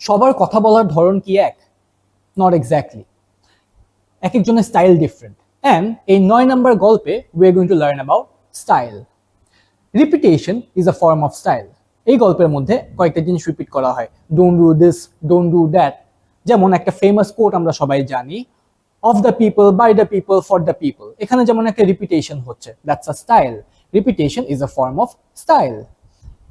সবার কথা বলার ধরন কি এক? নট এক্স্যাক্টলি এক একজনের স্টাইল ডিফারেন্ট অ্যান্ড এই নয় নাম্বার গল্পে we are going to learn about style repetition is a form of style এই গল্পের মধ্যে কয়েকটা জিনিস রিপিট করা হয়। Don't do this don't do that যেমন একটা ফেমাস কোট আমরা সবাই জানি of the people by the people for the people এখানে যেমন একটা রিপিটেশন হচ্ছে that's a style repetition is a form of style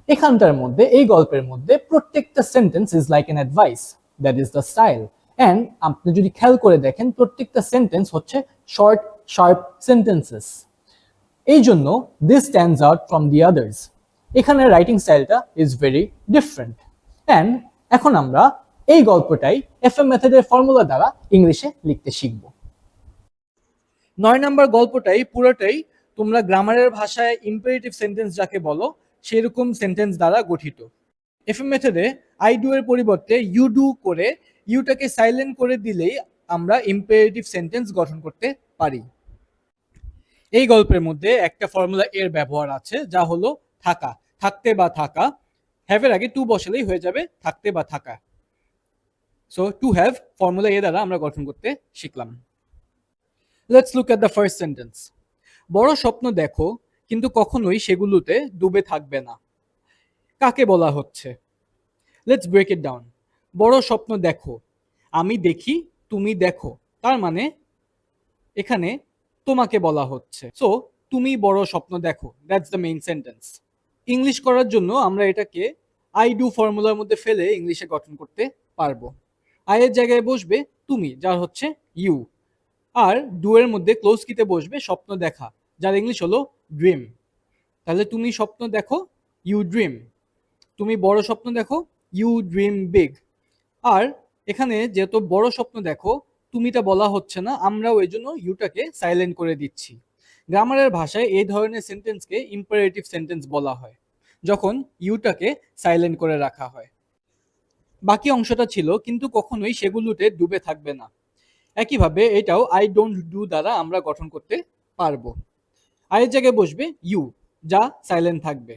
এখানটার মধ্যে, এই গল্পের মধ্যে প্রত্যেকটা sentence is like an advice that is the style and আপনি যদি খেয়াল করে দেখেন, প্রত্যেকটা সেন্টেন্স হচ্ছে শর্ট শার্প সেন্টেন্সেস এই জন্য this stands out from the others এখানে রাইটিং স্টাইলটা ইজ ভেরি ডিফারেন্ট অ্যান্ড এখন আমরা এই গল্পটাই এফ এম মেথডের ফর্মুলা দ্বারা ইংলিশে লিখতে শিখব। নয় নাম্বার গল্পটাই পুরোটাই তোমরা গ্রামারের ভাষায় ইম্পারেটিভ সেন্টেন্স যাকে বলো সেরকম সেন্টেন্স দ্বারা গঠিত। এফ মেথডে আই ডু এর পরিবর্তে ইউ ডু করে ইউটাকে সাইলেন্ট করে দিলেই আমরা ইম্পারেটিভ সেন্টেন্স গঠন করতে পারি। এই গল্পের মধ্যে একটা ফর্মুলা এর ব্যবহার আছে, যা হলো থাকা। থাকতে বা থাকা। হ্যাভের আগে টু বসালেই হয়ে যাবে থাকতে বা থাকা। So to have formula A দ্বারা আমরা গঠন করতে শিখলাম। Let's look at the first sentence বড় স্বপ্ন দেখো কিন্তু কখনোই সেগুলোতে ডুবে থাকবে না। কাকে বলা হচ্ছে? লেটস ব্রেক ইট ডাউন বড় স্বপ্ন দেখো, আমি দেখি, তুমি দেখো। তার মানে এখানে তোমাকে বলা হচ্ছে। সো তুমি বড় স্বপ্ন দেখো। That's the main sentence English করার জন্য আমরা এটাকে আই ডু ফর্মুলার মধ্যে ফেলে ইংলিশে গঠন করতে পারব। আয়ের জায়গায় বসবে তুমি, যার হচ্ছে ইউ আর ডু এর মধ্যে ক্লোজ কিতে বসবে স্বপ্ন দেখা, যার ইংলিশ হলো ড্রিম তাহলে তুমি স্বপ্ন দেখো ইউ ড্রিম তুমি বড় স্বপ্ন দেখো ইউ ড্রিম বিগ আর এখানে যেহেতু বড় স্বপ্ন দেখো, তুমিটা বলা হচ্ছে না, আমরাও এই জন্য ইউটাকে সাইলেন্ট করে দিচ্ছি। গ্রামারের ভাষায় এই ধরনের সেন্টেন্সকে ইম্পারেটিভ সেন্টেন্স বলা হয়, যখন ইউটাকে সাইলেন্ট করে রাখা হয়। বাকি অংশটা ছিল, কিন্তু কখনোই সেগুলোতে ডুবে থাকবে না। একইভাবে এটাও আই ডোন্ট ডু দ্বারা আমরা গঠন করতে পারব। আয়ের জায়গায় বসবে ইউ যা সাইলেন্ট থাকবে।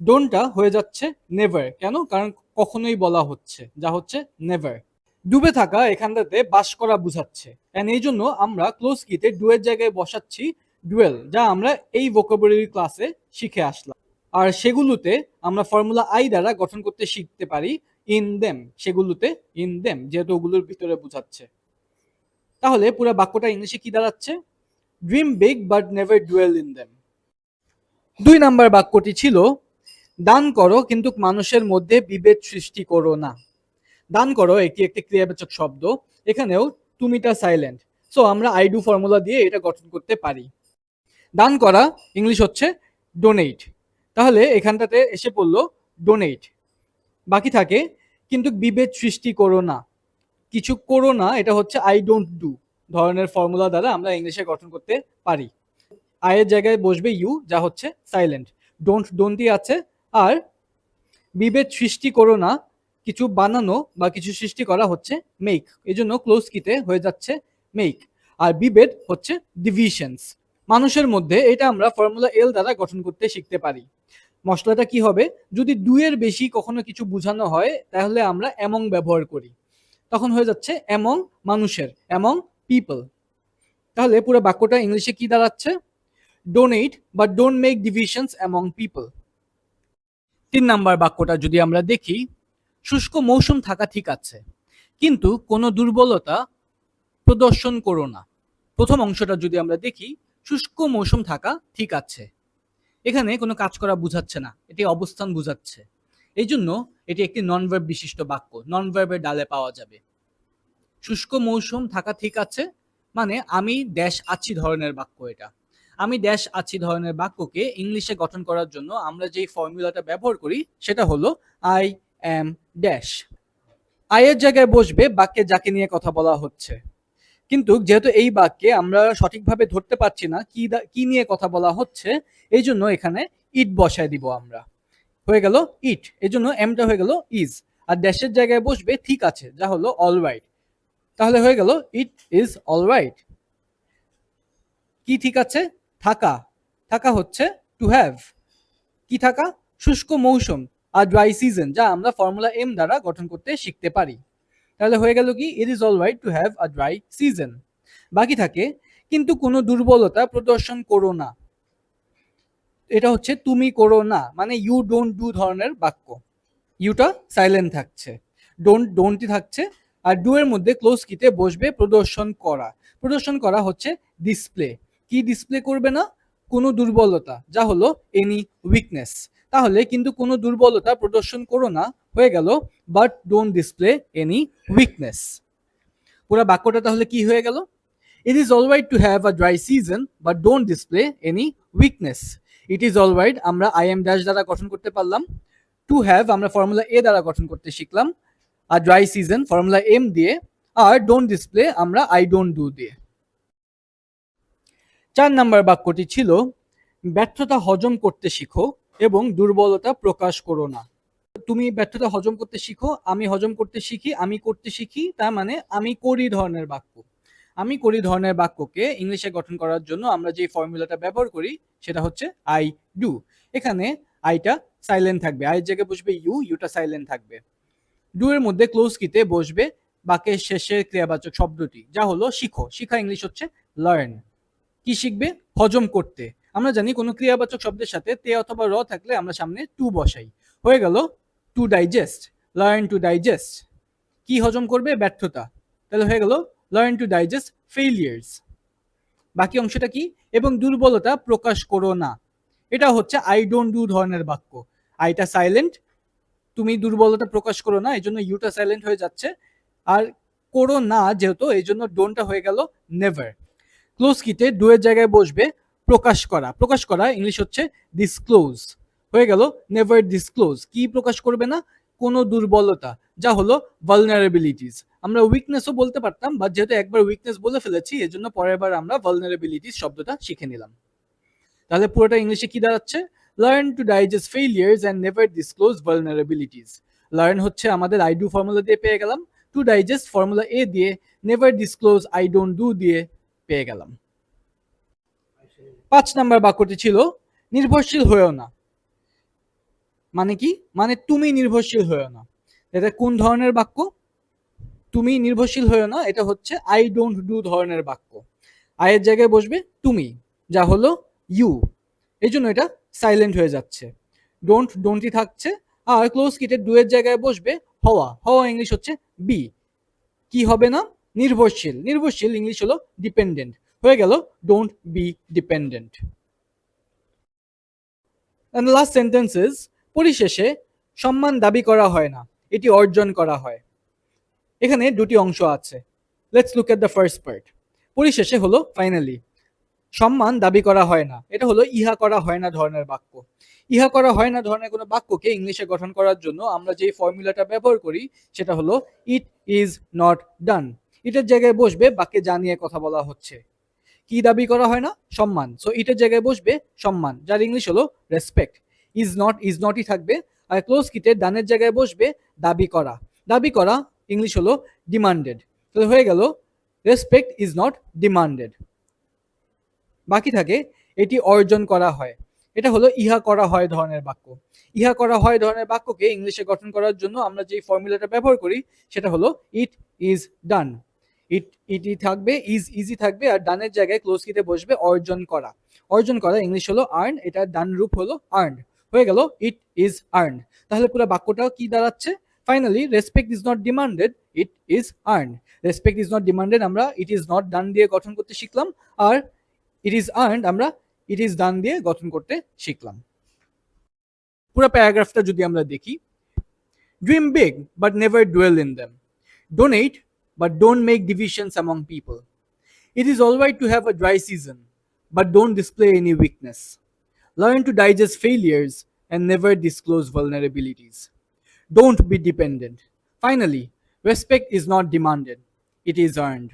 ডোনটা হয়ে যাচ্ছে নেভার কেন? কারণ কখনোই বলা হচ্ছে, যা হচ্ছে নেভার ডুবে থাকা এখানটাতে বাস করা বুঝাচ্ছে। এন্ড এই জন্য আমরা ক্লোজ কিতে ডুয়ের জায়গায় বসাচ্ছি ডুয়েল যা আমরা এই ভোকাবুলারি ক্লাসে শিখে আসলাম। আর সেগুলোতে আমরা ফর্মুলা আই দ্বারা গঠন করতে শিখতে পারি ইন দেম সেগুলোতে ইন দেম যেহেতু ওগুলোর ভিতরে বুঝাচ্ছে। তাহলে পুরো বাক্যটা ইংলিশে কি দাঁড়াচ্ছে? Dream big but never dwell in them দুই নাম্বার বাক্যটি ছিল, দান করো কিন্তু মানুষের মধ্যে বিভেদ সৃষ্টি করো না। দান করো এটি একটি ক্রিয়াবাচক শব্দ। এখানেও, তুমিটা সাইলেন্ট সো আমরা আই ডু ফর্মুলা দিয়ে এটা গঠন করতে পারি। দান করা ইংলিশ হচ্ছে ডোনেট তাহলে এখানটাতে এসে পড়ল ডোনেট বাকি থাকে, কিন্তু বিভেদ সৃষ্টি করো না। কিছু করো না এটা হচ্ছে আই ডোন্ট ডু ধরনের ফর্মুলা দ্বারা আমরা ইংলিশে গঠন করতে পারি। আয়ের জায়গায় বসবে ইউ যা হচ্ছে সাইলেন্ট ডোন্ট ডোন্টই আছে। আর বিভেদ সৃষ্টি করো না, কিছু বানানো বা কিছু সৃষ্টি করা হচ্ছে মেক এই জন্য ক্লোজ কিতে হয়ে যাচ্ছে মেক আর বিভেদ হচ্ছে ডিভিশনস মানুষের মধ্যে এটা আমরা ফর্মুলা এল দ্বারা গঠন করতে শিখতে পারি। মশলাটা কি হবে? যদি দুইয়ের বেশি কখনো কিছু বোঝানো হয়, তাহলে আমরা এমং ব্যবহার করি। তখন হয়ে যাচ্ছে এমং মানুষের। এমং পিপল তাহলে পুরো বাক্যটা ইংলিশে কি দাঁড়াচ্ছে? ডোনেট বা don't make divisions among people তিন নাম্বার বাক্যটা যদি আমরা দেখি, শুষ্ক মৌসুম থাকা ঠিক আছে, কিন্তু কোনো দুর্বলতা প্রদর্শন করো না। প্রথম অংশটা যদি আমরা দেখি, শুষ্ক মৌসুম থাকা ঠিক আছে। এখানে কোনো কাজ করা বুঝাচ্ছে না, এটি অবস্থান বুঝাচ্ছে। এই জন্য এটি একটি নন ভার্ব বিশিষ্ট বাক্য নন ভার্বের ডালে পাওয়া যাবে। শুষ্ক মৌসুম থাকা ঠিক আছে। মানে আমি ড্যাশ আছি ধরনের বাক্য এটা। আমি ড্যাশ আছি ধরনের বাক্যকে ইংলিশে গঠন করার জন্য আমরা যেই ফর্মুলাটা ব্যবহার করি, সেটা হলো আই অ্যাম ড্যাশ আয়ের জায়গায় বসবে, বাক্যে যাকে নিয়ে কথা বলা হচ্ছে। কিন্তু যেহেতু এই বাক্যে আমরা সঠিকভাবে ধরতে পারছি না কি কি নিয়ে কথা বলা হচ্ছে, এই জন্য এখানে ইট বসায় দিব আমরা। হয়ে গেল ইট এই জন্য এমটা হয়ে গেল ইজ আর ড্যাশের জায়গায় বসবে ঠিক আছে, যা হলো অল রাইট তাহলে হয়ে গেল ইট ইজ অল রাইট কি ঠিক আছে? থাকা। থাকা হচ্ছে টু হ্যাভ কি থাকা? শুষ্ক মৌসুম আর ড্রাই সিজন যা আমরা ফর্মুলা এম দ্বারা গঠন করতে শিখতে পারি। তাহলে হয়ে গেল কি? It is all right to have a dry season বাকি থাকে, কিন্তু কোনো দুর্বলতা প্রদর্শন করো না। এটা হচ্ছে তুমি করো না মানে ইউ ডোন্ট ডু ধরনের বাক্য। ইউটা সাইলেন্ট থাকছে। ডোন্ট ডোন্টই থাকছে। আর ডু এর মধ্যে ক্লোজ কিতে বসবে প্রদর্শন করা। প্রদর্শন করা হচ্ছে ডিসপ্লে কি ডিসপ্লে করবে না? কোনো দুর্বলতা, যা হলো এনি উইকনেস তাহলে কিন্তু কোনো দুর্বলতা প্রদর্শন করো না, হয়ে গেল but don't display any weakness পুরো বাক্যটা তাহলে কি হয়ে গেল? It is all right to have a dry season but don't display any weakness it is all right আমরা আই এম ড্যাশ দ্বারা গঠন করতে পারলাম। টু হ্যাভ আমরা ফর্মুলা এ দ্বারা গঠন করতে শিখলাম। আর ড্রাই সিজন ফর্মুলা এম দিয়ে, আর ডোন্ট ডিসপ্লে আমরা আই ডোন্ট ডু দিয়ে। চার নাম্বার বাক্যটি ছিল, ব্যর্থতা হজম করতে শিখো এবং দুর্বলতা প্রকাশ করো না। তুমি ব্যর্থতা হজম করতে শিখো, আমি হজম করতে শিখি, আমি করতে শিখি, তার মানে আমি করি ধরনের বাক্য। আমি করি ধরনের বাক্যকে ইংলিশে গঠন করার জন্য আমরা যে ফর্মুলাটা ব্যবহার করি, সেটা হচ্ছে আই ডু এখানে আইটা সাইলেন্ট থাকবে। আইয়ের জায়গায় বসবে ইউ ইউটা সাইলেন্ট থাকবে। ডু এর মধ্যে ক্লোজ কিতে বসবে বাক্যের শেষের ক্রিয়াবাচক শব্দটি, যা হলো শিখো। শিখা ইংলিশ হচ্ছে লার্ন কি শিখবে? হজম করতে। আমরা জানি কোনো ক্রিয়াবাচক শব্দের সাথে তে অথবা র থাকলে আমরা সামনে টু বসাই। হয়ে গেল to digest learn to digest কি হজম করবে? ব্যর্থতা। তাহলে হয়ে গেল লার্ন টু ডাইজেস্ট ফেইলিয়ার্স বাকি অংশটা কি? এবং দুর্বলতা প্রকাশ করো না। এটা হচ্ছে আই ডোন্ট ডু ধরনের বাক্য। আইটা সাইলেন্ট তুমি দুর্বলতা প্রকাশ করো না এই জন্য ইউটা সাইলেন্ট হয়ে যাচ্ছে। আর করো না যেহেতু এই জন্য ডোনটা হয়ে গেল নেভার ক্লোজ কিতে এর জায়গায় বসবে প্রকাশ করা। প্রকাশ করা ইংলিশ হচ্ছে ডিসক্লোজ হয়ে গেল নেভার ডিসক্লোজ কি প্রকাশ করবে না? কোনো দুর্বলতা। যা হলো ভালনারেবিলিটিস আমরা উইকনেসও বলতে পারতাম বাট যেহেতু একবার উইকনেস বলে ফেলেছি এর জন্য পরের বার আমরা ভালনারেবিলিটিস শব্দটা শিখে নিলাম। তাহলে পুরোটা ইংলিশে কি দাঁড়াচ্ছে? Learn to digest failures and never disclose vulnerabilities learn হচ্ছে আমাদের আই ডু ফর্মুলা দিয়ে পেয়ে গেলাম। টু ডাইজেস্ট ফর্মুলা এ দিয়ে never disclose I don't do দিয়ে পেয়ে গেলাম। পাঁচ নাম্বার বাক্যটি ছিল, নির্ভরশীল হয়েও না। মানে কি? মানে তুমি নির্ভরশীল হয়েও না। এটা কোন ধরনের বাক্য? তুমি নির্ভরশীল হয়েও না, এটা হচ্ছে আই ডোন্ট ডু ধরনের বাক্য। আয়ের জায়গায় বসবে তুমি, যা হলো ইউ এই জন্য এটা সাইলেন্ট হয়ে যাচ্ছে। ডোন্ট ডোন্টই থাকছে। আর ক্লোজ কিটের ডু এর জায়গায় বসবে হওয়া। হওয়া ইংলিশ হচ্ছে বি কি হবে না? নির্ভরশীল। নির্ভরশীল ইংলিশ হলো ডিপেন্ডেন্ট হয়ে গেল don't be dependent and last sentences পরিশেষে সম্মান দাবি করা হয় না, এটি অর্জন করা হয়। এখানে দুটি অংশ আছে। Let's look at the first part পরিশেষে হলো ফাইনালি সম্মান দাবি করা হয় না। এটা হলো ইহা করা হয় না ধরনের বাক্য। ইহা করা হয় না ধরনের কোনো বাক্যকে ইংলিশে গঠন করার জন্য আমরা যে ফর্মুলাটা ব্যবহার করি, সেটা হলো ইট ইজ নট ডান ইটের জায়গায় বসবে, বাক্যে জানিয়ে কথা বলা হচ্ছে। কি দাবি করা হয় না? সম্মান। সো ইটের জায়গায় বসবে, সম্মান। যার ইংলিশ হলো রেসপেক্ট ইজ নট ইজ নটই থাকবে। আর ক্লোজ কিটের ডানের জায়গায় বসবে, দাবি করা দাবি করা ইংলিশ হলো ডিমান্ডেড তাহলে হয়ে গেল রেসপেক্ট ইজ নট ডিমান্ডেড বাকি থাকে, এটি অর্জন করা হয়। এটা হলো ইহা করা হয় ধরনের বাক্য। ইহা করা হয় ধরনের বাক্যকে ইংলিশে গঠন করার জন্য আমরা যে ফর্মুলাটা ব্যবহার করি, সেটা হলো ইট ইজ ডান ইট ইটি থাকবে ইজ ইজি থাকবে, আর ডানের জায়গায় ক্লোজ কিতে বসবে, অর্জন করা অর্জন করা ইংলিশ হলো আর্ন এটা ডান রূপ হলো আর্ন হয়ে গেল ইট ইজ আর্ন তাহলে পুরো বাক্যটা কি দাঁড়াচ্ছে? Finally respect is not demanded it is earn respect is not demanded আমরা ইট ইজ নট ডান দিয়ে গঠন করতে শিখলাম, আর ইট ইজ আর্ন আমরা ইট ইজ ডান দিয়ে গঠন করতে শিখলাম পুরো প্যারাগ্রাফটা যদি আমরা দেখি dream big but never dwell in them donate but don't make divisions among people. It is all right to have a dry season, but don't display any weakness. Learn to digest failures and never disclose vulnerabilities. Don't be dependent. Finally, respect is not demanded, it is earned.